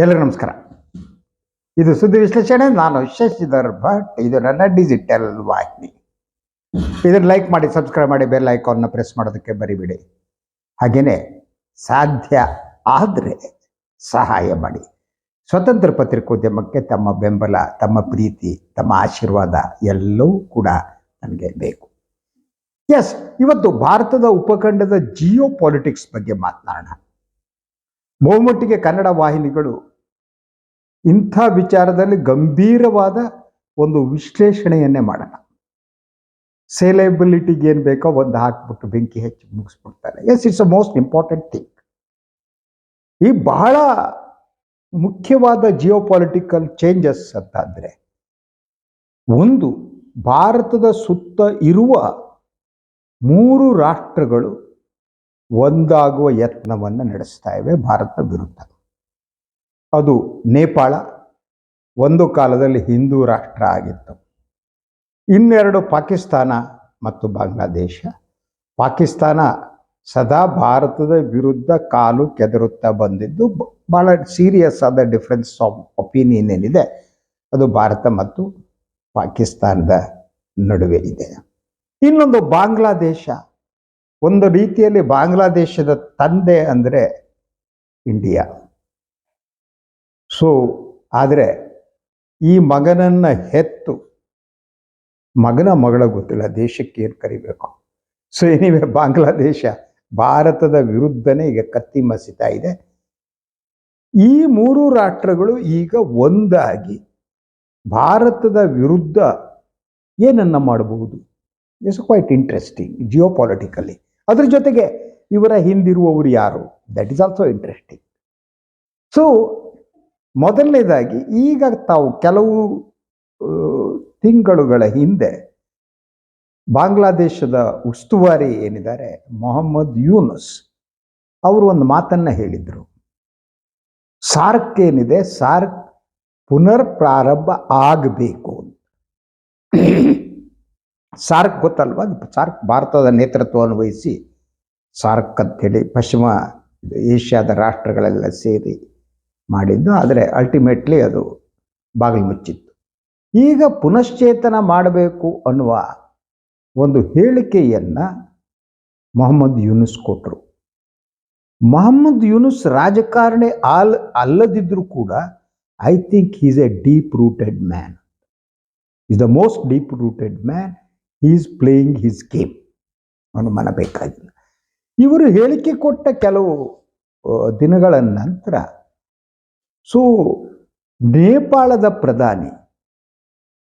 ಎಲ್ಲರಿಗೂ ನಮಸ್ಕಾರ. ಇದು ಸುದ್ದಿ ವಿಶ್ಲೇಷಣೆ, ನಾನು ಶಶಿಧರ್ ಭಟ್, ಇದು ನನ್ನ ಡಿಜಿಟಲ್ ವಾಹಿನಿ. ಇದನ್ನು ಲೈಕ್ ಮಾಡಿ ಸಬ್ಸ್ಕ್ರೈಬ್ ಮಾಡಿ ಬೆಲ್ ಐಕಾನ್ನ ಪ್ರೆಸ್ ಮಾಡೋದಕ್ಕೆ ಬರಿಬಿಡಿ. ಹಾಗೆಯೇ ಸಾಧ್ಯ ಆದರೆ ಸಹಾಯ ಮಾಡಿ. ಸ್ವತಂತ್ರ ಪತ್ರಿಕೋದ್ಯಮಕ್ಕೆ ತಮ್ಮ ಬೆಂಬಲ, ತಮ್ಮ ಪ್ರೀತಿ, ತಮ್ಮ ಆಶೀರ್ವಾದ ಎಲ್ಲವೂ ಕೂಡ ನನಗೆ ಬೇಕು. ಎಸ್ ಇವತ್ತು ಭಾರತದ ಉಪಖಂಡದ ಜಿಯೋ ಪಾಲಿಟಿಕ್ಸ್ ಬಗ್ಗೆ ಮಾತನಾಡೋಣ. ಬಹುಮಟ್ಟಿಗೆ ಕನ್ನಡ ವಾಹಿನಿಗಳು ಇಂಥ ವಿಚಾರದಲ್ಲಿ ಗಂಭೀರವಾದ ಒಂದು ವಿಶ್ಲೇಷಣೆಯನ್ನೇ ಮಾಡೋಣ. ಸೇಲೆಬಿಲಿಟಿಗೆ ಏನು ಬೇಕೋ ಒಂದು ಹಾಕ್ಬಿಟ್ಟು ಬೆಂಕಿ ಹೆಚ್ಚಿ ಮುಗಿಸ್ಬಿಡ್ತಾರೆ. Yes it's a most important thing ಈ ಬಹಳ ಮುಖ್ಯವಾದ ಜಿಯೋ ಪೊಲಿಟಿಕಲ್ ಚೇಂಜಸ್ ಅಂತಾದರೆ, ಒಂದು ಭಾರತದ ಸುತ್ತ ಇರುವ ಮೂರು ರಾಷ್ಟ್ರಗಳು ಒಂದಾಗುವ ಯತ್ನವನ್ನು ನಡೆಸ್ತಾ ಇವೆ ಭಾರತ ವಿರುದ್ಧ. ಅದು ನೇಪಾಳ, ಒಂದು ಕಾಲದಲ್ಲಿ ಹಿಂದೂ ರಾಷ್ಟ್ರ ಆಗಿತ್ತು. ಇನ್ನೆರಡು ಪಾಕಿಸ್ತಾನ ಮತ್ತು ಬಾಂಗ್ಲಾದೇಶ. ಪಾಕಿಸ್ತಾನ ಸದಾ ಭಾರತದ ವಿರುದ್ಧ ಕಾಲು ಕೆದರುತ್ತಾ ಬಂದಿದ್ದು ಬಹಳ ಸೀರಿಯಸ್ ಆದ ಡಿಫ್ರೆನ್ಸ್ ಆಫ್ ಒಪಿನಿಯನ್ ಏನಿದೆ, ಅದು ಭಾರತ ಮತ್ತು ಪಾಕಿಸ್ತಾನದ ನಡುವೆ ಇದೆ. ಇನ್ನೊಂದು ಬಾಂಗ್ಲಾದೇಶ. ಒಂದು ರೀತಿಯಲ್ಲಿ ಬಾಂಗ್ಲಾದೇಶದ ತಂದೆ ಅಂದರೆ ಇಂಡಿಯಾ. ಸೊ ಆದರೆ ಈ ಮಗನನ್ನು ಹೆತ್ತು, ಮಗನ ಮಗಳ ಗೊತ್ತಿಲ್ಲ, ದೇಶಕ್ಕೆ ಏನು ಕರಿಬೇಕು? ಸೊ ಏನಿವೆ ಬಾಂಗ್ಲಾದೇಶ ಭಾರತದ ವಿರುದ್ಧನೇ ಈಗ ಕತ್ತಿ ಮಸಿತಾ ಇದೆ. ಈ ಮೂರು ರಾಷ್ಟ್ರಗಳು ಈಗ ಒಂದಾಗಿ ಭಾರತದ ವಿರುದ್ಧ ಏನನ್ನ ಮಾಡಬಹುದು? It's quite interesting geopolitically ಅದ್ರ ಜೊತೆಗೆ ಇವರ ಹಿಂದಿರುವವರು ಯಾರು? That is also interesting so ಮೊದಲನೇದಾಗಿ ಈಗ ತಾವು ಕೆಲವು ತಿಂಗಳುಗಳ ಹಿಂದೆ ಬಾಂಗ್ಲಾದೇಶದ ಉಸ್ತುವಾರಿ ಏನಿದ್ದಾರೆ, ಮೊಹಮ್ಮದ್ ಯೂನುಸ್, ಅವರು ಒಂದು ಮಾತನ್ನ ಹೇಳಿದರು. ಸಾರ್ಕ್ ಏನಿದೆ, ಸಾರ್ಕ್ ಪುನರ್ ಪ್ರಾರಂಭ ಆಗಬೇಕು ಸಾರ್ಕ್ ಗೊತ್ತಲ್ವಾ? ಸಾರ್ಕ್ ಭಾರತದ ನೇತೃತ್ವವನ್ನು ವಹಿಸಿ ಸಾರ್ಕ್ ಅಂತೇಳಿ ಪಶ್ಚಿಮ ಏಷ್ಯಾದ ರಾಷ್ಟ್ರಗಳೆಲ್ಲ ಸೇರಿ ಮಾಡಿದ್ದು, ಆದರೆ ಅಲ್ಟಿಮೇಟ್ಲಿ ಅದು ಬಾಗಿಲು ಮುಚ್ಚಿತ್ತು. ಈಗ ಪುನಶ್ಚೇತನ ಮಾಡಬೇಕು ಅನ್ನುವ ಒಂದು ಹೇಳಿಕೆಯನ್ನು ಮೊಹಮ್ಮದ್ ಯೂನುಸ್ ಕೊಟ್ಟರು ಮೊಹಮ್ಮದ್ ಯೂನುಸ್ ರಾಜಕಾರಣಿ ಆಲ್ ಅಲ್ಲದಿದ್ದರೂ ಕೂಡ I think is a deep rooted man is the most deep rooted man is playing his game ಅನುಮಾನ ಬೇಕಾಗಿಲ್ಲ ಇವರು ಹೇಳಿಕೆ ಕೊಟ್ಟ ಕೆಲವು ದಿನಗಳ ನಂತರ ಸೊ ನೇಪಾಳದ ಪ್ರಧಾನಿ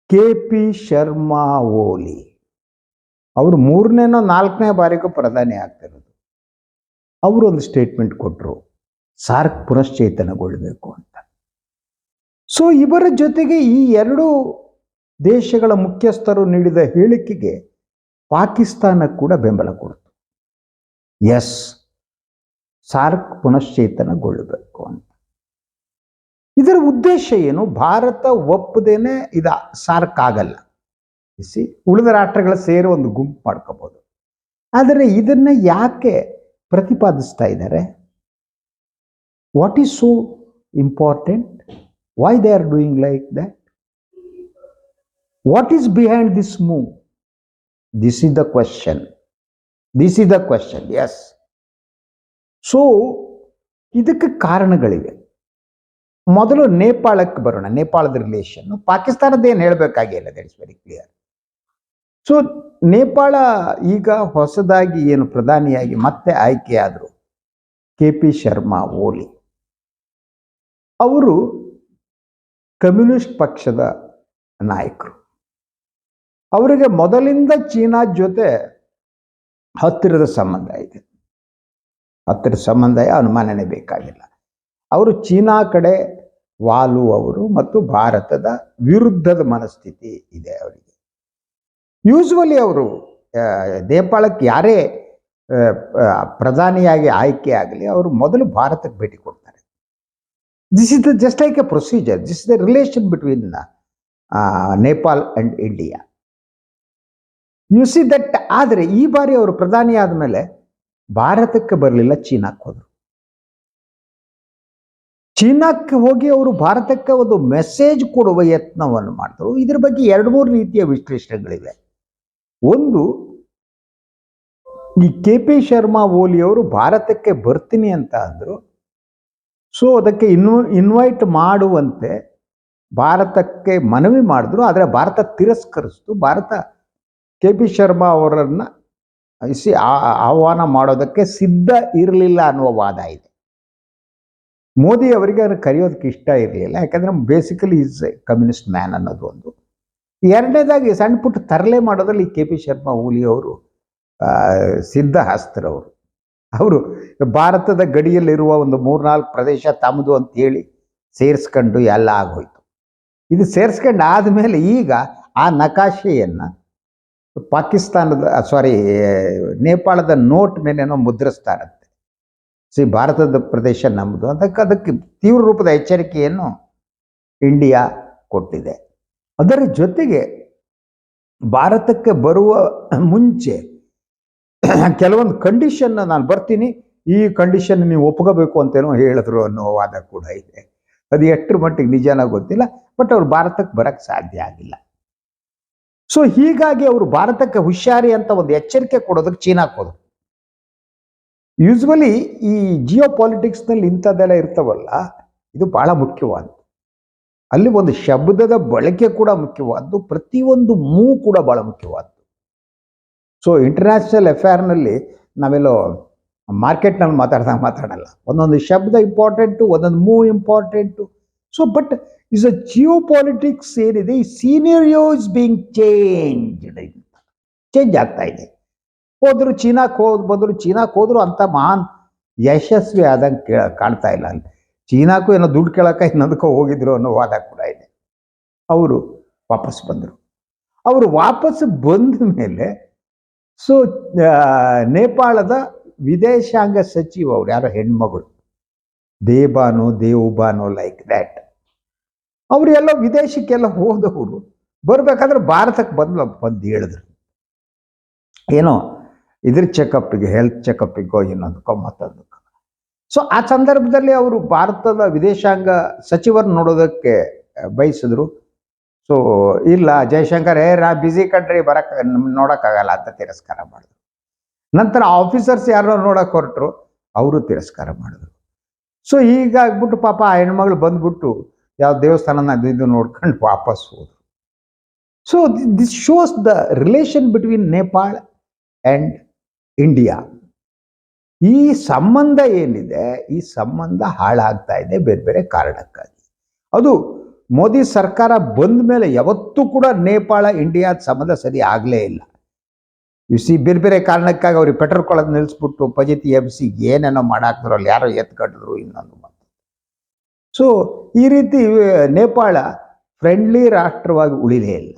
ಕೆ ಪಿ ಶರ್ಮಾ ಓಲಿ ಅವರು ಮೂರನೇನೋ ನಾಲ್ಕನೇ ಬಾರಿಗೂ ಪ್ರಧಾನಿ ಆಗ್ತಿರೋದು. ಅವರು ಒಂದು ಸ್ಟೇಟ್ಮೆಂಟ್ ಕೊಟ್ಟರು ಸಾರ್ಕ್ ಪುನಶ್ಚೇತನಗೊಳ್ಳಬೇಕು ಅಂತ. ಸೊ ಇವರ ಜೊತೆಗೆ ಈ ಎರಡು ದೇಶಗಳ ಮುಖ್ಯಸ್ಥರು ನೀಡಿದ ಹೇಳಿಕೆಗೆ ಪಾಕಿಸ್ತಾನ ಕೂಡ ಬೆಂಬಲ ಕೊಡ್ತು. ಎಸ್ ಸಾರ್ಕ್ ಪುನಶ್ಚೇತನಗೊಳ್ಳಬೇಕು ಅಂತ. ಇದರ ಉದ್ದೇಶ ಏನು? ಭಾರತ ಒಪ್ಪದೇನೆ ಇದ ಸಾರ್ಕ್ ಆಗಲ್ಲ ಸಿ ಉಳಿದ ರಾಷ್ಟ್ರಗಳ ಸೇರಿ ಒಂದು ಗುಂಪು ಮಾಡ್ಕೋಬೋದು. ಆದರೆ ಇದನ್ನ ಯಾಕೆ ಪ್ರತಿಪಾದಿಸ್ತಾ ಇದ್ದಾರೆ? What is so important why they are doing like that what is behind this move this is the question this is the question yes so ಇದಕ್ಕೆ ಕಾರಣಗಳಿವೆ. ಮೊದಲು ನೇಪಾಳಕ್ಕೆ ಬರೋಣ, ನೇಪಾಳದ ರಿಲೇಷನ್ ಪಾಕಿಸ್ತಾನದ ಏನು ಹೇಳಬೇಕಾಗಿಲ್ಲ that is very clear so Nepal ಈಗ ಹೊಸದಾಗಿ ಏನು ಪ್ರಧಾನಿಯಾಗಿ ಮತ್ತೆ ಆಯ್ಕೆಯಾದರು ಕೆ ಪಿ ಶರ್ಮಾ, ಓಲಿ. ಅವರು ಕಮ್ಯುನಿಸ್ಟ್ ಪಕ್ಷದ ನಾಯಕರು. ಅವರಿಗೆ ಮೊದಲಿಂದ ಚೀನಾ ಜೊತೆ ಹತ್ತಿರದ ಸಂಬಂಧ ಇದೆ. ಹತ್ತಿರದ ಸಂಬಂಧ ಅನುಮಾನನೇ ಬೇಕಾಗಿಲ್ಲ. ಅವರು ಚೀನಾ ಕಡೆ ವಾಲು ಅವರು ಮತ್ತು ಭಾರತದ ವಿರುದ್ಧದ ಮನಸ್ಥಿತಿ ಇದೆ ಅವರಿಗೆ. ಯೂಶ್ವಲಿ ಅವರು ನೇಪಾಳಕ್ಕೆ ಯಾರೇ ಪ್ರಧಾನಿಯಾಗಿ ಆಯ್ಕೆ ಆಗಲಿ, ಅವರು ಮೊದಲು ಭಾರತಕ್ಕೆ ಭೇಟಿ ಕೊಡ್ತಾರೆ. This is the just like a procedure this is the relation between Nepal and India you see that ಆದರೆ ಈ ಬಾರಿ ಅವರು ಪ್ರಧಾನಿ ಆದಮೇಲೆ ಭಾರತಕ್ಕೆ ಬರಲಿಲ್ಲ, ಚೀನಾಕ್ಕೆ ಹೋದರು. ಚೀನಾಕ್ಕೆ ಹೋಗಿ ಅವರು ಭಾರತಕ್ಕೆ ಒಂದು ಮೆಸೇಜ್ ಕೊಡುವ ಯತ್ನವನ್ನು ಮಾಡ್ತಾರೆ. ಇದ್ರ ಬಗ್ಗೆ ಎರಡು ಮೂರು ರೀತಿಯ ವಿಶ್ಲೇಷಣೆಗಳಿವೆ. ಒಂದು, ಈ ಕೆ ಪಿ ಶರ್ಮಾ ಓಲಿ ಅವರು ಭಾರತಕ್ಕೆ ಬರ್ತೀನಿ ಅಂತ ಅಂದರು. ಸೊ ಅದಕ್ಕೆ ಇನ್ವ ಇನ್ವೈಟ್ ಮಾಡುವಂತೆ ಭಾರತಕ್ಕೆ ಮನವಿ ಮಾಡಿದ್ರು. ಆದರೆ ಭಾರತ ತಿರಸ್ಕರಿಸ್ತು. ಭಾರತ ಕೆ ಪಿ ಶರ್ಮಾ ಅವರನ್ನು ಆ- ಆಹ್ವಾನ ಮಾಡೋದಕ್ಕೆ ಸಿದ್ಧ ಇರಲಿಲ್ಲ ಅನ್ನುವ ವಾದ ಇದೆ. ಮೋದಿ ಅವರಿಗೆ ಅದನ್ನು ಕರೆಯೋದಕ್ಕೆ ಇಷ್ಟ ಇರಲಿಲ್ಲ. ಯಾಕಂದ್ರೆ basically is a communist man ಅನ್ನೋದು ಒಂದು. ಎರಡನೇದಾಗಿ ಸಣ್ಣ ಪುಟ್ಟ ತರಲೆ ಮಾಡೋದ್ರಲ್ಲಿ ಕೆ ಪಿ ಶರ್ಮಾ ಓಲಿ ಅವರು ಆ, ಸಿದ್ಧ ಹಸ್ತರವರು ಅವರು ಭಾರತದ ಗಡಿಯಲ್ಲಿರುವ ಒಂದು ಮೂರ್ನಾಲ್ಕು ಪ್ರದೇಶ ತಮ್ಮದು ಅಂತೇಳಿ ಸೇರಿಸ್ಕೊಂಡು ಎಲ್ಲ ಆಗೋಯ್ತು. ಇದು ಸೇರಿಸ್ಕೊಂಡು ಆದಮೇಲೆ ಈಗ ಆ ನಕಾಶೆಯನ್ನು ಪಾಕಿಸ್ತಾನದ ಸಾರಿ ನೇಪಾಳದ ನೋಟ್ ಮೇಲೇನೋ ಮುದ್ರಿಸ್ತಾರಂತೆ ಸಿ ಭಾರತದ ಪ್ರದೇಶ ನಮ್ಮದು ಅದಕ್ಕೆ ಅದಕ್ಕೆ ತೀವ್ರ ರೂಪದ ಎಚ್ಚರಿಕೆಯನ್ನು ಇಂಡಿಯಾ ಕೊಟ್ಟಿದೆ. ಅದರ ಜೊತೆಗೆ ಭಾರತಕ್ಕೆ ಬರುವ ಮುಂಚೆ ಕೆಲವೊಂದು ಕಂಡೀಷನ್ ನಾನು ಬರ್ತೀನಿ. ಈ ಕಂಡೀಷನ್ ನೀವು ಒಪ್ಕೋಬೇಕು ಅಂತೇನೋ ಹೇಳಿದ್ರು ಅನ್ನೋ ವಾದ ಕೂಡ ಇದೆ. ಅದು ಎಷ್ಟರ ಮಟ್ಟಿಗೆ ನಿಜಾನ ಗೊತ್ತಿಲ್ಲ. ಬಟ್ ಅವ್ರು ಭಾರತಕ್ಕೆ ಬರಕ್ಕೆ ಸಾಧ್ಯ ಆಗಿಲ್ಲ. ಸೊ ಹೀಗಾಗಿ ಅವರು ಭಾರತಕ್ಕೆ ಹುಷಾರಿ ಅಂತ ಒಂದು ಎಚ್ಚರಿಕೆ ಕೊಡೋದಕ್ಕೆ ಚೀನಾಕ್ಕೆ ಹೋದ್ರು. ಯೂಸ್ವಲಿ ಈ ಜಿಯೋ ಪಾಲಿಟಿಕ್ಸ್ನಲ್ಲಿ ಇಂಥದ್ದೆಲ್ಲ ಇರ್ತಾವಲ್ಲ, ಇದು ಭಾಳ ಮುಖ್ಯವಾದ್ದು. ಅಲ್ಲಿ ಒಂದು ಶಬ್ದದ ಬಳಕೆ ಕೂಡ ಮುಖ್ಯವಾದ್ದು, ಪ್ರತಿಯೊಂದು ಮೂ ಕೂಡ ಭಾಳ ಮುಖ್ಯವಾದ್ದು. ಸೊ ಇಂಟರ್ನ್ಯಾಷನಲ್ ಎಫೇರ್ನಲ್ಲಿ ನಾವೆಲ್ಲೋ ಮಾರ್ಕೆಟ್ನಲ್ಲಿ ಮಾತಾಡ್ದಾಗ ಮಾತಾಡಲ್ಲ. ಒಂದೊಂದು ಶಬ್ದ ಇಂಪಾರ್ಟೆಂಟು ಒಂದೊಂದು ಮೂ important so but is a geopolitics ಏನಿದೆ, ಈ scenario is being change change ಆಗ್ತಾ ಇದೆ. ಹೋದ್ರು ಚೀನಾಕ್ಕೆ ಹೋದ್ ಬಂದ್ರು ಚೀನಾಕ್ಕೆ ಹೋದ್ರು ಅಂತ ಮಹಾನ್ ಯಶಸ್ವಿ ಆದಂಗೆ ಕೇಳ, ಕಾಣ್ತಾ ಇಲ್ಲ ಅಲ್ಲಿ. ಚೀನಾಕ್ಕೂ ಏನೋ ದುಡ್ಡು ಕೇಳಕ್ಕೆ ಇನ್ನೊಂದಕ್ಕೆ ಹೋಗಿದ್ರು ಅನ್ನೋ ವಾದ ಕೂಡ ಇದೆ. ಅವರು ವಾಪಸ್ ಬಂದರು. ಅವರು ವಾಪಸ್ ಬಂದ ಮೇಲೆ ಸೊ ನೇಪಾಳದ ವಿದೇಶಾಂಗ ಸಚಿವ ಅವ್ರು ಯಾರೋ ಹೆಣ್ಮಗಳು, ದೇಬಾನು, ದೇವುಬಾನು ಲೈಕ್ ದ್ಯಾಟ್ ಅವರು ಎಲ್ಲ ವಿದೇಶಕ್ಕೆಲ್ಲ ಹೋದವರು, ಬರ್ಬೇಕಾದ್ರೆ ಭಾರತಕ್ಕೆ ಬಂದು ಬಂದು ಹೇಳಿದ್ರು. ಏನೋ ಇದ್ರ ಚೆಕಪ್ಪಿಗೆ ಹೆಲ್ತ್ ಚೆಕಪ್ಪಿಗೋ ಇನ್ನೊಂದಕ್ಕೋ ಮತ್ತೊಂದಕ್ಕೋ ಸೊ ಆ ಸಂದರ್ಭದಲ್ಲಿ ಅವರು ಭಾರತದ ವಿದೇಶಾಂಗ ಸಚಿವರು ನೋಡೋದಕ್ಕೆ ಬಯಸಿದ್ರು. ಸೊ ಇಲ್ಲ ಜಯಶಂಕರ್ ಏ ರಾ ಬ್ಯುಸಿ ಕಂಟ್ರಿ ಬರಕ್ಕೆ ನೋಡೋಕ್ಕಾಗಲ್ಲ ಅಂತ ತಿರಸ್ಕಾರ ಮಾಡಿದ್ರು. ನಂತರ ಆಫೀಸರ್ಸ್ ಯಾರೋ ನೋಡಕ್ಕೆ ಹೊರಟರು, ಅವರು ತಿರಸ್ಕಾರ ಮಾಡಿದ್ರು. ಸೊ ಹೀಗಾಗ್ಬಿಟ್ಟು ಪಾಪ ಆ ಹೆಣ್ಮಗಳು ಬಂದ್ಬಿಟ್ಟು ಯಾವ ದೇವಸ್ಥಾನನ ನೋಡ್ಕೊಂಡು ವಾಪಸ್ ಹೋದ್ರು. So this shows the relation between Nepal and India. ಈ ಸಂಬಂಧ ಏನಿದೆ? ಈ ಸಂಬಂಧ ಹಾಳಾಗ್ತಾ ಇದೆ ಬೇರೆ ಬೇರೆ ಕಾರಣಕ್ಕಾಗಿ. ಅದು ಮೋದಿ ಸರ್ಕಾರ ಬಂದ ಮೇಲೆ ಯಾವತ್ತೂ ಕೂಡ ನೇಪಾಳ, ಇಂಡಿಯಾ ಸಂಬಂಧ ಸರಿ ಆಗಲೇ ಇಲ್ಲ. ಸಿ ಬೇರೆ ಬೇರೆ ಕಾರಣಕ್ಕಾಗಿ ಅವ್ರಿಗೆ ಪೆಟ್ರೋಲ್ ಕೊಳ್ಳೋದು ನಿಲ್ಲಿಸ್ಬಿಟ್ಟು ಪಜಿತಿ ಎಬ್ಸಿ ಏನೇನೋ ಮಾಡಾಕ್ದ್ರು ಅಲ್ಲಿ ಯಾರೋ ಎತ್ಕಟ್ಟಿದ್ರು ಇನ್ನೊಂದು ಮಾತು. ಸೊ ಈ ರೀತಿ ನೇಪಾಳ ಫ್ರೆಂಡ್ಲಿ ರಾಷ್ಟ್ರವಾಗಿ ಉಳಿಲೇ ಇಲ್ಲ.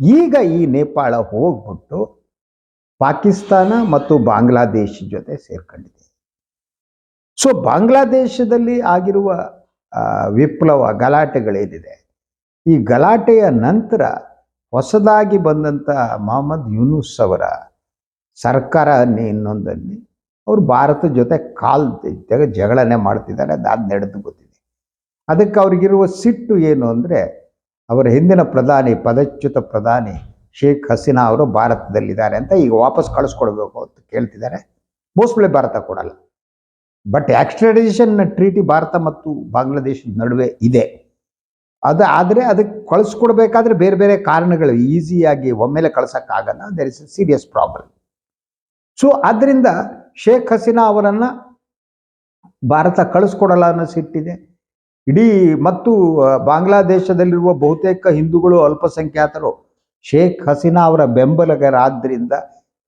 ಈಗ ಈ ನೇಪಾಳ ಹೋಗ್ಬಿಟ್ಟು ಪಾಕಿಸ್ತಾನ ಮತ್ತು ಬಾಂಗ್ಲಾದೇಶ ಜೊತೆ ಸೇರ್ಕೊಂಡಿದೆ. ಸೊ ಬಾಂಗ್ಲಾದೇಶದಲ್ಲಿ ಆಗಿರುವ ವಿಪ್ಲವ ಗಲಾಟೆಗಳೇನಿದೆ? ಈ ಗಲಾಟೆಯ ನಂತರ ಹೊಸದಾಗಿ ಬಂದಂಥ ಮೊಹಮ್ಮದ್ ಯೂನುಸ್ ಅವರ ಸರ್ಕಾರ ಇನ್ನೊಂದಲ್ಲಿ ಅವರು ಭಾರತ ಜೊತೆ ಕಾಲ್ ಜಗ ಜಗಳನೆ ಮಾಡ್ತಿದ್ದಾರೆ ಅದಾದ ನಡೆದು ಗೊತ್ತಿದೆ. ಅದಕ್ಕೆ ಅವ್ರಿಗಿರುವ ಸಿಟ್ಟು ಏನು ಅಂದರೆ, ಅವರ ಹಿಂದಿನ ಪ್ರಧಾನಿ, ಪದಚ್ಯುತ ಪ್ರಧಾನಿ ಶೇಖ್ ಹಸೀನಾ ಅವರು ಭಾರತದಲ್ಲಿದ್ದಾರೆ ಅಂತ ಈಗ ವಾಪಸ್ ಕಳಿಸ್ಕೊಡ್ಬೇಕು ಅಂತ ಕೇಳ್ತಿದ್ದಾರೆ. ಮೋಸ್ಟ್ಲಿ ಭಾರತ ಕೊಡಲ್ಲ ಬಟ್ ಎಕ್ಸ್ಟ್ರಡೈಸೇಷನ್ ಟ್ರೀಟಿ ಭಾರತ ಮತ್ತು ಬಾಂಗ್ಲಾದೇಶದ ನಡುವೆ ಇದೆ. ಅದು ಆದರೆ ಅದಕ್ಕೆ ಕಳಿಸ್ಕೊಡ್ಬೇಕಾದ್ರೆ ಬೇರೆ ಬೇರೆ ಕಾರಣಗಳು ಈಸಿಯಾಗಿ ಒಮ್ಮೆಲೆ ಕಳ್ಸೋಕ್ಕಾಗಲ್ಲ. There is a serious problem so ಆದ್ದರಿಂದ ಶೇಖ್ ಹಸೀನಾ ಅವರನ್ನು ಭಾರತ ಕಳಿಸ್ಕೊಡಲ್ಲ ಅನ್ನೋ ಸಿಟ್ಟಿದೆ ಇಡೀ ಮತ್ತು ಬಾಂಗ್ಲಾದೇಶದಲ್ಲಿರುವ ಬಹುತೇಕ ಹಿಂದೂಗಳು ಅಲ್ಪಸಂಖ್ಯಾತರು ಶೇಖ್ ಹಸೀನಾ ಅವರ ಬೆಂಬಲಗರಾದ್ರಿಂದ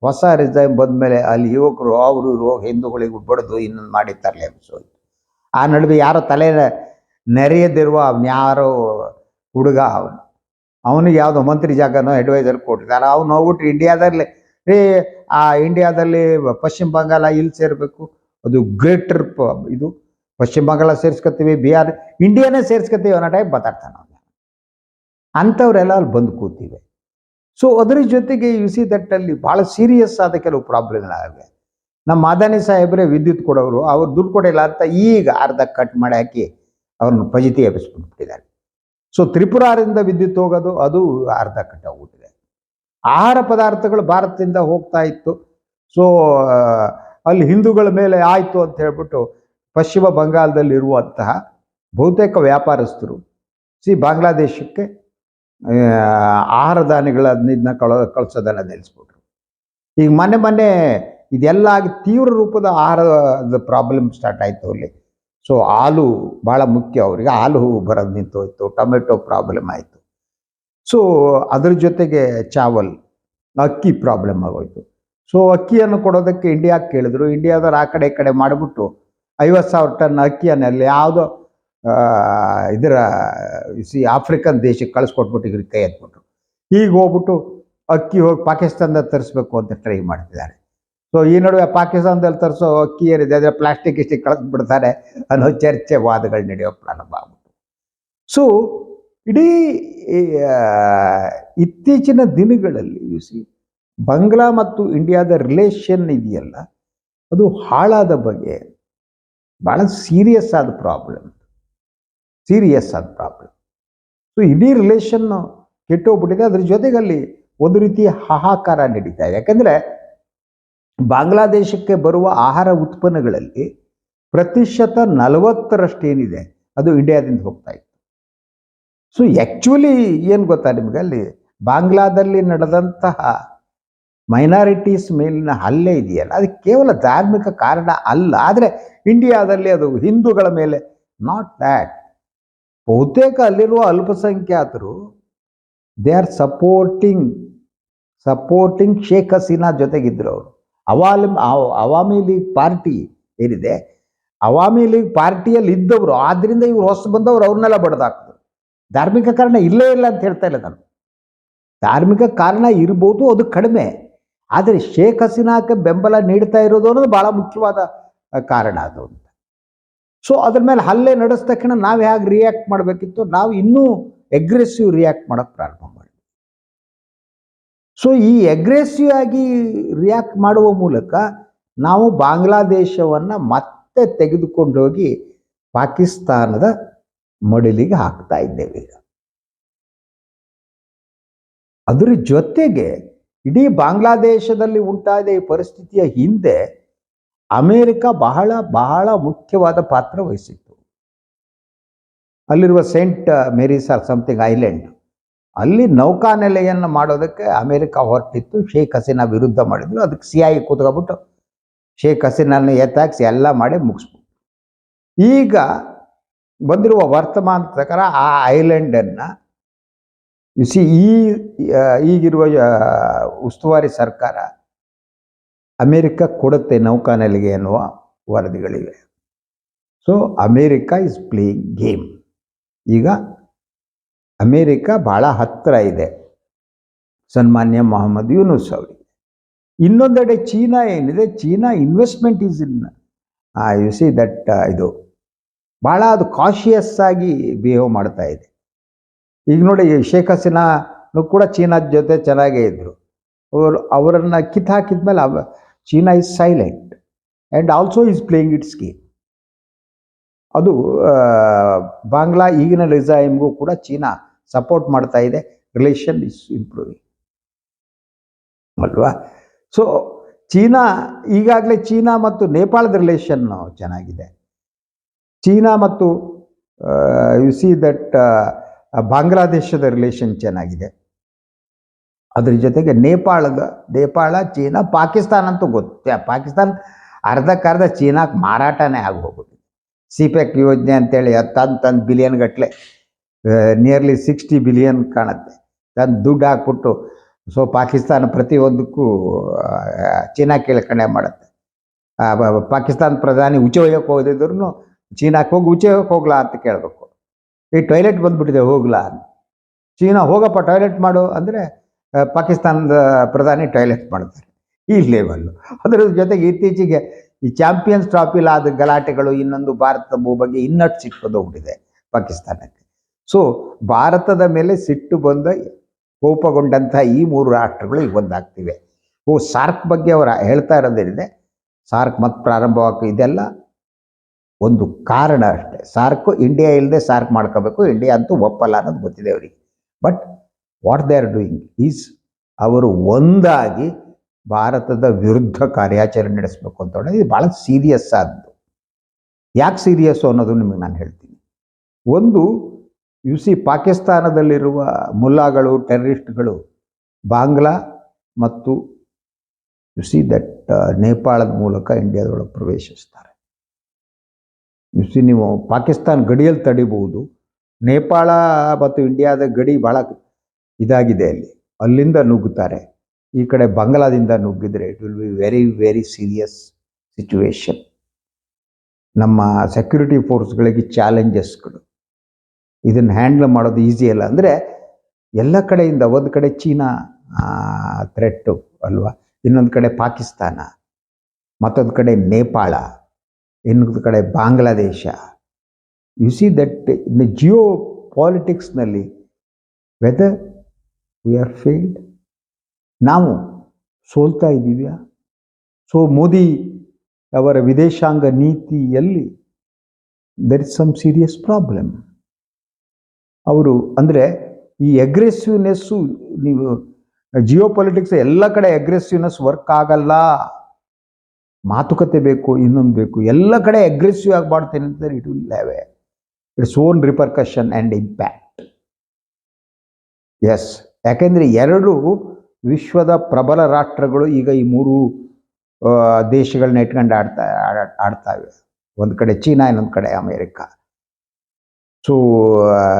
ಹೊಸ ರಿಸೈಮ್ ಬಂದಮೇಲೆ ಅಲ್ಲಿ ಯುವಕರು, ಅವರು ಇವರು ಹಿಂದೂಗಳಿಗೆ ಬಡಿದು ಇನ್ನೊಂದು ಮಾಡಿ ತರಲೆ ಎಬ್ಸೋದು ಆ ನಡುವೆ ಯಾರೋ ತಲೆ ನೆರೆಯದಿರುವ ಯಾರೋ ಹುಡುಗ ಅವನು. ಅವನಿಗೆ ಯಾವುದೋ ಮಂತ್ರಿ ಜಾಗನೋ ಅಡ್ವೈಸರ್ ಕೊಟ್ಟಿದ್ದಾರೆ. ಅವ್ನು ಹೋಗ್ಬಿಟ್ಟು ಇಂಡಿಯಾದಲ್ಲಿ, ಏ, ಆ ಇಂಡಿಯಾದಲ್ಲಿ ಪಶ್ಚಿಮ ಬಂಗಾಳ ಇಲ್ಲಿ ಸೇರಬೇಕು. ಅದು ಗ್ರೇಟರ್ ಇದು ಪಶ್ಚಿಮ ಬಂಗಾಳ ಸೇರಿಸ್ಕೊತೀವಿ, ಬಿಹಾರ್, ಇಂಡಿಯಾನೇ ಸೇರಿಸ್ಕೊತೀವಿ ಅನ್ನೋ ಟೈಪ್ ಮಾತಾಡ್ತಾನೆ ಅವನು. ಅಂಥವರೆಲ್ಲ ಅಲ್ಲಿ ಬಂದು ಕೂತಿವೆ. ಸೊ ಅದರ ಜೊತೆಗೆ ಯು ಸಿ ದಟ್ಟಲ್ಲಿ ಭಾಳ ಸೀರಿಯಸ್ ಆದ ಕೆಲವು ಪ್ರಾಬ್ಲಮ್ಗಳಾಗಿವೆ ನಮ್ಮ ಅದಾನಿ ಸಾಹೇಬ್ರೆ ವಿದ್ಯುತ್ ಕೊಡೋರು ಅವ್ರು ದುಡ್ಡು ಕೊಡಿಲ್ಲ ಅಂತ ಈಗ ಅರ್ಧ ಕಟ್ ಮಾಡಿ ಹಾಕಿ ಅವ್ರನ್ನ ಫಜಿತಿ ಎಬ್ಬಿಸ್ಬಿಟ್ಬಿಟ್ಟಿದ್ದಾರೆ ಸೊ ತ್ರಿಪುರಾರಿಂದ ವಿದ್ಯುತ್ ಹೋಗೋದು, ಅದು ಅರ್ಧ ಕಟ್ ಹೋಗ್ಬಿಟ್ಟಿದೆ ಆಹಾರ ಪದಾರ್ಥಗಳು ಭಾರತದಿಂದ ಹೋಗ್ತಾ ಇತ್ತು. ಸೊ ಅಲ್ಲಿ ಹಿಂದೂಗಳ ಮೇಲೆ ಆಯಿತು ಅಂತ ಹೇಳ್ಬಿಟ್ಟು ಪಶ್ಚಿಮ ಬಂಗಾಳದಲ್ಲಿರುವಂತಹ ಬಹುತೇಕ ವ್ಯಾಪಾರಸ್ಥರು ಸಿ ಬಾಂಗ್ಲಾದೇಶಕ್ಕೆ ಆಹಾರ ಧಾನ್ಯಗಳನ್ನ ಕಳ, ಕಳಿಸೋದನ್ನ ನಿಲ್ಲಿಸ್ಬಿಟ್ರು. ಈಗ ಮೊನ್ನೆ ಮೊನ್ನೆ ಇದೆಲ್ಲ ಆಗಿ ತೀವ್ರ ರೂಪದ ಆಹಾರದ ಪ್ರಾಬ್ಲಮ್ ಸ್ಟಾರ್ಟ್ ಆಯಿತು ಅಲ್ಲಿ. ಸೊ ಹಾಲು ಭಾಳ ಮುಖ್ಯ ಅವರಿಗೆ. ಹಾಲು ಬರೋದು ನಿಂತು ಹೋಯ್ತು, ಟೊಮೆಟೊ ಪ್ರಾಬ್ಲಮ್ ಆಯಿತು. ಸೊ ಅದ್ರ ಜೊತೆಗೆ ಚಾವಲ್, ಅಕ್ಕಿ ಪ್ರಾಬ್ಲಮ್ ಆಗೋಯ್ತು. ಸೊ ಅಕ್ಕಿಯನ್ನು ಕೊಡೋದಕ್ಕೆ ಇಂಡಿಯಾಕ್ಕೆ ಕೇಳಿದ್ರು. ಇಂಡಿಯಾದವ್ರು ಆ ಕಡೆ ಈ ಕಡೆ ಮಾಡಿಬಿಟ್ಟು ಐವತ್ತು ಸಾವಿರ ಟನ್ ಅಕ್ಕಿಯನ್ನು ಅಲ್ಲಿ ಯಾವುದೋ ಇದರ ಸಿ ಆಫ್ರಿಕನ್ ದೇಶಕ್ಕೆ ಕಳಿಸ್ಕೊಟ್ಬಿಟ್ಟು ಇವ್ರಿಗೆ ಕೈ ಎತ್ಬಿಟ್ರು. ಈಗ ಹೋಗ್ಬಿಟ್ಟು ಅಕ್ಕಿ ಹೋಗಿ ಪಾಕಿಸ್ತಾನದ ತರಿಸ್ಬೇಕು ಅಂತ ಟ್ರೈ ಮಾಡ್ತಿದ್ದಾರೆ. ಸೊ ಈ ನಡುವೆ ಪಾಕಿಸ್ತಾನದಲ್ಲಿ ತರಿಸೋ ಅಕ್ಕಿ ಏನಿದೆ ಅಂದರೆ ಪ್ಲಾಸ್ಟಿಕ್ ಇಷ್ಟಿಗೆ ಕಳಿಸ್ಬಿಡ್ತಾರೆ ಅನ್ನೋ ಚರ್ಚೆ ವಾದಗಳು ನಡೆಯೋ ಪ್ರಾರಂಭ ಆಗ್ಬಿಟ್ಟು ಸೊ ಇಡೀ ಇತ್ತೀಚಿನ ದಿನಗಳಲ್ಲಿ ಯು ಸಿ ಬಂಗ್ಲಾ ಮತ್ತು ಇಂಡಿಯಾದ ರಿಲೇಷನ್ ಇದೆಯಲ್ಲ, ಅದು ಹಾಳಾದ ಬಗ್ಗೆ ಭಾಳ ಸೀರಿಯಸ್ ಆದ ಪ್ರಾಬ್ಲಮ್ ಸೀರಿಯಸ್ ಆದ ಪ್ರಾಬ್ಲಮ್ ಸೊ ಇಡೀ ರಿಲೇಷನ್ ಕೆಟ್ಟೋಗ್ಬಿಟ್ಟಿದೆ. ಅದ್ರ ಜೊತೆಗೆ ಅಲ್ಲಿ ಒಂದು ರೀತಿಯ ಹಾಹಾಕಾರ ನಡೀತಾ ಇದೆ. ಯಾಕಂದರೆ ಬಾಂಗ್ಲಾದೇಶಕ್ಕೆ ಬರುವ ಆಹಾರ ಉತ್ಪನ್ನಗಳಲ್ಲಿ ಪ್ರತಿಶತ ನಲವತ್ತರಷ್ಟೇನಿದೆ ಅದು ಇಂಡಿಯಾದಿಂದ ಹೋಗ್ತಾ ಇತ್ತು. ಸೊ ಆ್ಯಕ್ಚುಲಿ ಏನು ಗೊತ್ತಾ ನಿಮಗೆ? ಅಲ್ಲಿ ಬಾಂಗ್ಲಾದಲ್ಲಿ ನಡೆದಂತಹ ಮೈನಾರಿಟೀಸ್ ಮೇಲಿನ ಹಲ್ಲೆ ಇದೆಯಲ್ಲ, ಅದು ಕೇವಲ ಧಾರ್ಮಿಕ ಕಾರಣ ಅಲ್ಲ. ಆದರೆ ಇಂಡಿಯಾದಲ್ಲಿ ಅದು ಹಿಂದೂಗಳ ಮೇಲೆ ನಾಟ್ ದ್ಯಾಟ್ ಬಹುತೇಕ ಅಲ್ಲಿರುವ ಅಲ್ಪಸಂಖ್ಯಾತರು they are supporting supporting Sheikh Hasina ಜೊತೆಗಿದ್ರು ಅವರು. ಅವಾಲ್ ಅವಾಮಿ ಲೀಗ್ ಪಾರ್ಟಿ ಏನಿದೆ, ಅವಾಮಿ ಲೀಗ್ ಪಾರ್ಟಿಯಲ್ಲಿ ಇದ್ದವರು ಆದ್ದರಿಂದ ಇವ್ರು ಹೊಸ ಬಂದವರು ಅವ್ರನ್ನೆಲ್ಲ ಬಡ್ದಾಕಿದ್ರು. ಧಾರ್ಮಿಕ ಕಾರಣ ಇಲ್ಲೇ ಇಲ್ಲ ಅಂತ ಹೇಳ್ತಾ ಇಲ್ಲ ನಾನು. ಧಾರ್ಮಿಕ ಕಾರಣ ಇರ್ಬೋದು, ಅದು ಕಡಿಮೆ. ಆದರೆ ಶೇಖ್ ಹಸೀನಾಕ್ಕೆ ಬೆಂಬಲ ನೀಡ್ತಾ ಇರೋದು ಅನ್ನೋದು ಭಾಳ ಮುಖ್ಯವಾದ ಕಾರಣ ಅದು. ಸೊ ಅದ್ರ ಮೇಲೆ ಹಲ್ಲೆ ನಡೆಸಿದ ತಕ್ಷಣ ನಾವು ಹೇಗೆ ರಿಯಾಕ್ಟ್ ಮಾಡಬೇಕಿತ್ತು? ನಾವು ಇನ್ನೂ ಎಗ್ರೆಸಿವ್ ರಿಯಾಕ್ಟ್ ಮಾಡೋಕ್ಕೆ ಪ್ರಾರಂಭ ಮಾಡಿ ಸೊ ಈ ಎಗ್ರೆಸಿವ್ ಆಗಿ ರಿಯಾಕ್ಟ್ ಮಾಡುವ ಮೂಲಕ ನಾವು ಬಾಂಗ್ಲಾದೇಶವನ್ನು ಮತ್ತೆ ತೆಗೆದುಕೊಂಡೋಗಿ ಪಾಕಿಸ್ತಾನದ ಮಡಿಲಿಗೆ ಹಾಕ್ತಾ ಇದ್ದೇವೆ ಈಗ. ಅದರ ಜೊತೆಗೆ ಇಡೀ ಬಾಂಗ್ಲಾದೇಶದಲ್ಲಿ ಉಂಟಾದ ಈ ಪರಿಸ್ಥಿತಿಯ ಹಿಂದೆ ಅಮೇರಿಕ ಬಹಳ ಬಹಳ ಮುಖ್ಯವಾದ ಪಾತ್ರ ವಹಿಸಿತ್ತು. ಅಲ್ಲಿರುವ Saint Mary's or something island. ಅಲ್ಲಿ ನೌಕಾನೆಲೆಯನ್ನು ಮಾಡೋದಕ್ಕೆ ಅಮೇರಿಕ ಹೊರಟಿತ್ತು. ಶೇಖ್ ಹಸೀನಾ ವಿರುದ್ಧ ಮಾಡಿದ್ರು. ಅದಕ್ಕೆ ಸಿ ಐ ಕೂತ್ಕೊಬಿಟ್ಟು ಶೇಖ್ ಹಸೀನಾನ ಎತ್ತಾಕ್ಸಿ ಎಲ್ಲ ಮಾಡಿ ಮುಗಿಸ್ಬಿಟ್ಟು ಈಗ ಬಂದಿರುವ ವರ್ತಮಾನ ಪ್ರಕಾರ ಆ ಐಲ್ಯಾಂಡನ್ನು ಸಿ ಈ ಈಗಿರುವ ಉಸ್ತುವಾರಿ ಸರ್ಕಾರ ಅಮೇರಿಕ ಕೊಡುತ್ತೆ ನೌಕಾನೆಲೆಗೆ ಎನ್ನುವ ವರದಿಗಳಿವೆ. So America is playing game ಈಗ ಅಮೇರಿಕ ಭಾಳ ಹತ್ತಿರ ಇದೆ. ಸನ್ಮಾನ್ಯ ಮೊಹಮ್ಮದ್ ಯೂನುಸ್ ಅವರಿಗೆ. ಇನ್ನೊಂದೆಡೆ ಚೀನಾ ಏನಿದೆ? China investment is in you see that ಇದು ಭಾಳ ಅದು ಕಾಶಿಯಸ್ ಆಗಿ ಬಿಹೇವ್ ಮಾಡ್ತಾ ಇದೆ. ಈಗ ನೋಡಿ, ಶೇಖ್ ಹಸೀನಾನು ಕೂಡ ಚೀನಾದ ಜೊತೆ ಚೆನ್ನಾಗೇ ಇದ್ದರು ಅವರು, ಅವರನ್ನು ಕಿತ್ತು ಹಾಕಿದ್ಮೇಲೆ China is silent and also is playing its game ಅದು ಬಾಂಗ್ಲಾ ಈಗಿನ ರಿಸೈಮ್ಗೂ ಕೂಡ ಚೀನಾ ಸಪೋರ್ಟ್ ಮಾಡ್ತಾ ಇದೆ. ರಿಲೇಷನ್ ಇಸ್ ಇಂಪ್ರೂವಿಂಗ್ ಅಲ್ವಾ? ಸೊ ಚೀನಾ, ಈಗಾಗಲೇ ಚೀನಾ ಮತ್ತು ನೇಪಾಳದ ರಿಲೇಷನ್ ಚೆನ್ನಾಗಿದೆ. ಚೀನಾ ಮತ್ತು ಯು ಸಿ ದಟ್ ಬಾಂಗ್ಲಾದೇಶದ ರಿಲೇಷನ್ ಚೆನ್ನಾಗಿದೆ. ಅದ್ರ ಜೊತೆಗೆ ನೇಪಾಳದ ನೇಪಾಳ, ಚೀನಾ, ಪಾಕಿಸ್ತಾನ ಅಂತೂ ಗೊತ್ತೇ. ಪಾಕಿಸ್ತಾನ ಅರ್ಧಕ್ಕರ್ಧ ಚೀನಾಕ್ಕೆ ಮಾರಾಟನೇ ಆಗಿ ಹೋಗುತ್ತೆ ಸಿಪೆಕ್ ಯೋಜನೆ ಅಂತೇಳಿ ತಂದು ತಂದು ಬಿಲಿಯನ್ ಗಟ್ಟಲೆ ನಿಯರ್ಲಿ ಸಿಕ್ಸ್ಟಿ ಬಿಲಿಯನ್ ಕಾಣುತ್ತೆ. ತಂದು ದುಡ್ಡು ಹಾಕ್ಬಿಟ್ಟು, ಸೊ, ಪಾಕಿಸ್ತಾನ ಪ್ರತಿಯೊಂದಕ್ಕೂ ಚೀನಾ ಕೇಳ್ಕಣೆ ಮಾಡುತ್ತೆ. ಪಾಕಿಸ್ತಾನ ಪ್ರಧಾನಿ ಉಚೆ ಒಯ್ಯಕ್ಕೆ ಹೋದಿದ್ರು ಚೀನಾಕ್ಕೆ ಹೋಗಿ ಉಚೆ ಒಯ್ಯಕ್ಕೆ ಹೋಗ್ಲಾ ಅಂತ ಕೇಳಬೇಕು. ಈ ಟಾಯ್ಲೆಟ್ ಬಂದ್ಬಿಟ್ಟಿದೆ, ಹೋಗ್ಲಾ ಚೀನಾ ಹೋಗಪ್ಪ ಟಾಯ್ಲೆಟ್ ಮಾಡು ಅಂದರೆ ಪಾಕಿಸ್ತಾನದ ಪ್ರಧಾನಿ ಟಾಯ್ಲೆಟ್ ಮಾಡ್ತಾರೆ ಈ ಲೆವೆಲ್ಲು ಅದರ ಜೊತೆಗೆ ಇತ್ತೀಚೆಗೆ ಈ ಚಾಂಪಿಯನ್ಸ್ ಟ್ರಾಫಿಲ್ ಆದ ಗಲಾಟೆಗಳು ಇನ್ನೊಂದು ಭಾರತದ ಬಗ್ಗೆ ಇನ್ನಷ್ಟು ಸಿಟ್ಟು ಹೋಗ್ಬಿಟ್ಟಿದೆ ಪಾಕಿಸ್ತಾನಕ್ಕೆ. ಸೊ ಭಾರತದ ಮೇಲೆ ಸಿಟ್ಟು ಬಂದ ಕೋಪಗೊಂಡಂತಹ ಈ ಮೂರು ರಾಷ್ಟ್ರಗಳು ಈಗ ಒಂದಾಗ್ತಿವೆ. ಓ, ಸಾರ್ಕ್ ಬಗ್ಗೆ ಅವರ ಹೇಳ್ತಾ ಇರೋದೇನಿದೆ? ಸಾರ್ಕ್ ಮತ್ತೆ ಪ್ರಾರಂಭವಾಗಿ ಇದೆಲ್ಲ ಒಂದು ಕಾರಣ ಅಷ್ಟೇ. ಸಾರ್ಕು ಇಂಡಿಯಾ ಇಲ್ಲದೆ ಸಾರ್ಕ್ ಮಾಡ್ಕೋಬೇಕು. ಇಂಡಿಯಾ ಅಂತೂ ಒಪ್ಪಲ್ಲ ಅನ್ನೋದು ಗೊತ್ತಿದೆ ಅವರಿಗೆ. But what they are doing is ಅವರು ಒಂದಾಗಿ ಭಾರತದ ವಿರುದ್ಧ ಕಾರ್ಯಾಚರಣೆ ನಡೆಸಬೇಕು ಅಂತ ಹೇಳಿದ್ರೆ ಇದು ಭಾಳ ಸೀರಿಯಸ್ ಆದ್ದು. ಯಾಕೆ ಸೀರಿಯಸ್ ಅನ್ನೋದು ನಿಮಗೆ ನಾನು ಹೇಳ್ತೀನಿ. ಒಂದು ಯು ಸಿ ಪಾಕಿಸ್ತಾನದಲ್ಲಿರುವ ಮುಲ್ಲಾಗಳು ಟೆರರಿಸ್ಟ್ಗಳು ಬಾಂಗ್ಲಾ ಮತ್ತು ಯು ಸಿ ದಟ್ ನೇಪಾಳದ ಮೂಲಕ ಇಂಡಿಯಾದೊಳಗೆ ಪ್ರವೇಶಿಸ್ತಾರೆ. ಯು ಸಿ ನೀವು ಪಾಕಿಸ್ತಾನ ಗಡಿಯಲ್ಲಿ ತಡಿಬಹುದು. ನೇಪಾಳ ಮತ್ತು ಇಂಡಿಯಾದ ಗಡಿ ಭಾಳ ಇದಾಗಿದೆ ಅಲ್ಲಿ. ಅಲ್ಲಿಂದ ನುಗ್ಗುತ್ತಾರೆ. ಈ ಕಡೆ ಬಂಗ್ಲಾದಿಂದ ನುಗ್ಗಿದರೆ it will be very very serious situation ನಮ್ಮ ಸೆಕ್ಯೂರಿಟಿ ಫೋರ್ಸ್ಗಳಿಗೆ ಚಾಲೆಂಜಸ್ಗಳು ಇದನ್ನು ಹ್ಯಾಂಡಲ್ ಮಾಡೋದು ಈಸಿ ಅಲ್ಲ ಅಂದರೆ ಎಲ್ಲ ಕಡೆಯಿಂದ ಒಂದು ಕಡೆ ಚೀನಾ ಥ್ರೆಟ್ಟು ಅಲ್ವಾ? ಇನ್ನೊಂದು ಕಡೆ ಪಾಕಿಸ್ತಾನ, ಮತ್ತೊಂದು ಕಡೆ ನೇಪಾಳ, ಇನ್ನೊಂದು ಕಡೆ Bangladesh. You see that in Jio ಪಾಲಿಟಿಕ್ಸ್ನಲ್ಲಿ ವೆದರ್ ವಿ ಆರ್ ಫೇಲ್ಡ್ ನಾವು ಸೋಲ್ತಾ ಇದ್ದೀವ್ಯಾ? ಸೊ ಮೋದಿ ಅವರ ವಿದೇಶಾಂಗ ನೀತಿಯಲ್ಲಿ there is some serious problem ಅವರು ಅಂದರೆ ಈ ಅಗ್ರೆಸಿವ್ನೆಸ್ಸು ನೀವು ಜಿಯೋ ಪೊಲಿಟಿಕ್ಸ್ ಎಲ್ಲ ಕಡೆ ಅಗ್ರೆಸಿವ್ನೆಸ್ ವರ್ಕ್ ಆಗಲ್ಲ. ಮಾತುಕತೆ ಬೇಕು, ಇನ್ನೊಂದು ಬೇಕು. ಎಲ್ಲ ಕಡೆ ಅಗ್ರೆಸಿವ್ ಆಗಿ ಮಾಡ್ತೇನೆ ಅಂತ it will have a its own repercussion and impacts ಯಾಕೆಂದರೆ ಎರಡು ವಿಶ್ವದ ಪ್ರಬಲ ರಾಷ್ಟ್ರಗಳು ಈಗ ಈ ಮೂರು ದೇಶಗಳನ್ನ ಇಟ್ಕೊಂಡು ಆಡ್ತಾ, ಆಡ್- ಆಡ್ತಾವೆ. ಒಂದು ಕಡೆ ಚೀನಾ, ಇನ್ನೊಂದು ಕಡೆ ಅಮೇರಿಕಾ. ಸೊ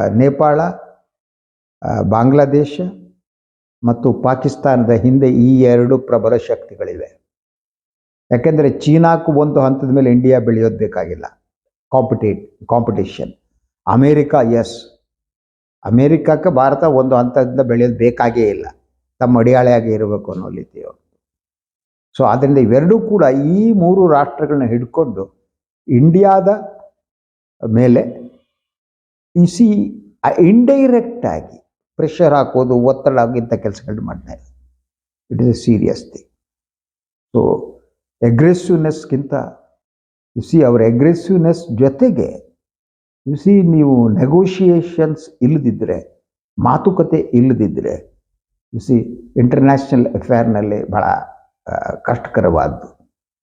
ನೇಪಾಳ ಬಾಂಗ್ಲಾದೇಶ ಮತ್ತು ಪಾಕಿಸ್ತಾನದ ಹಿಂದೆ ಈ ಎರಡು ಪ್ರಬಲ ಶಕ್ತಿಗಳಿವೆ. ಯಾಕೆಂದರೆ ಚೀನಾಕ್ಕೂ ಒಂದು ಹಂತದ ಮೇಲೆ ಇಂಡಿಯಾ ಬೆಳೆಯೋದು ಬೇಕಾಗಿಲ್ಲ. ಕಾಂಪಿಟೇಟ್ ಕಾಂಪಿಟೇಷನ್ ಅಮೇರಿಕಾ ಎಸ್ ಅಮೇರಿಕಕ್ಕೆ ಭಾರತ ಒಂದು ಹಂತದಿಂದ ಬೆಳೆಯೋದು ಬೇಕಾಗೇ ಇಲ್ಲ. ತಮ್ಮ ಅಡಿಯಾಳೆಯಾಗಿ ಇರಬೇಕು ಅನ್ನೋ ರೀತಿ ಸೊ ಆದ್ದರಿಂದ ಇವೆರಡೂ ಕೂಡ ಈ ಮೂರು ರಾಷ್ಟ್ರಗಳನ್ನ ಹಿಡ್ಕೊಂಡು ಇಂಡಿಯಾದ ಮೇಲೆ ಇಸಿ ಇಂಡೈರೆಕ್ಟ್ ಆಗಿ ಪ್ರೆಷರ್ ಹಾಕೋದು, ಒತ್ತಡ ಆಗಿಂಥ ಕೆಲಸಗಳು ಇದೆ it is a serious thing so ಎಗ್ರೆಸಿವ್ನೆಸ್ಗಿಂತ ಸಿ ಅವರ ಎಗ್ರೆಸಿವ್ನೆಸ್ ಜೊತೆಗೆ ಯು ಸಿ ನೀವು ನೆಗೋಷಿಯೇಷನ್ಸ್ ಇಲ್ಲದಿದ್ದರೆ ಮಾತುಕತೆ ಇಲ್ಲದಿದ್ದರೆ ಯು ಸಿ ಇಂಟರ್ನ್ಯಾಷನಲ್ ಅಫೇರ್ನಲ್ಲಿ ಭಾಳ ಕಷ್ಟಕರವಾದ್ದು.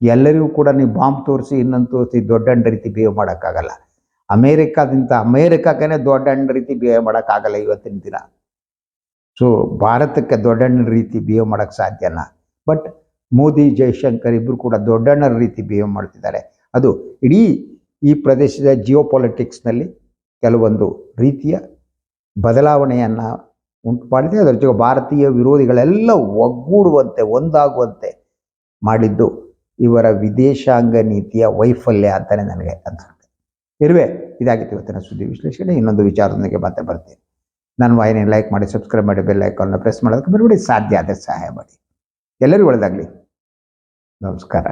ಎಲ್ಲರಿಗೂ ಕೂಡ ನೀವು ಬಾಂಬ್ ತೋರಿಸಿ, ಇನ್ನೊಂದು ತೋರಿಸಿ ದೊಡ್ಡ ರೀತಿ ಬಿಹೇವ್ ಮಾಡೋಕ್ಕಾಗಲ್ಲ. ಅಮೇರಿಕಾದಿಂದ ಅಮೇರಿಕಾಗೇ ದೊಡ್ಡ ರೀತಿ ಬಿಹೇವ್ ಮಾಡೋಕ್ಕಾಗಲ್ಲ ಇವತ್ತಿನ ದಿನ. ಸೊ ಭಾರತಕ್ಕೆ ದೊಡ್ಡಣ್ಣನ ರೀತಿ ಬಿಹೇವ್ ಮಾಡೋಕ್ಕೆ ಸಾಧ್ಯನಾ? ಬಟ್ ಮೋದಿ, ಜೈಶಂಕರ್ ಇಬ್ಬರು ಕೂಡ ದೊಡ್ಡಣ್ಣರ ರೀತಿ ಬಿಹೇವ್ ಮಾಡ್ತಿದ್ದಾರೆ. ಅದು ಇಡೀ ಈ ಪ್ರದೇಶದ ಜಿಯೋ ಪಾಲಿಟಿಕ್ಸ್ನಲ್ಲಿ ಕೆಲವೊಂದು ರೀತಿಯ ಬದಲಾವಣೆಯನ್ನು ಉಂಟು ಮಾಡಿದೆ. ಅದರ ಜೊತೆ ಭಾರತೀಯ ವಿರೋಧಿಗಳೆಲ್ಲ ಒಗ್ಗೂಡುವಂತೆ, ಒಂದಾಗುವಂತೆ ಮಾಡಿದ್ದು ಇವರ ವಿದೇಶಾಂಗ ನೀತಿಯ ವೈಫಲ್ಯ ಅಂತಲೇ ನನಗೆ ಅನಿಸುತ್ತೆ. ಇರುವೆ, ಇದಾಗಿತ್ತು ಇವತ್ತಿನ ಸುದ್ದಿ ವಿಶ್ಲೇಷಣೆ. ಇನ್ನೊಂದು ವಿಚಾರದೊಂದಿಗೆ ಮತ್ತೆ ಬರ್ತೀನಿ. ನನ್ನ ವಾಹಿನಿ ಲೈಕ್ ಮಾಡಿ, ಸಬ್ಸ್ಕ್ರೈಬ್ ಮಾಡಿ, ಬೆಲ್ ಐಕಾನ್ನ ಪ್ರೆಸ್ ಮಾಡೋದಕ್ಕೆ ಬರಬೇಡಿ ಸಾಧ್ಯ ಆದರೆ ಸಹಾಯ ಮಾಡಿ. ಎಲ್ಲರಿಗೂ ಒಳ್ಳೆಯದಾಗಲಿ ನಮಸ್ಕಾರ.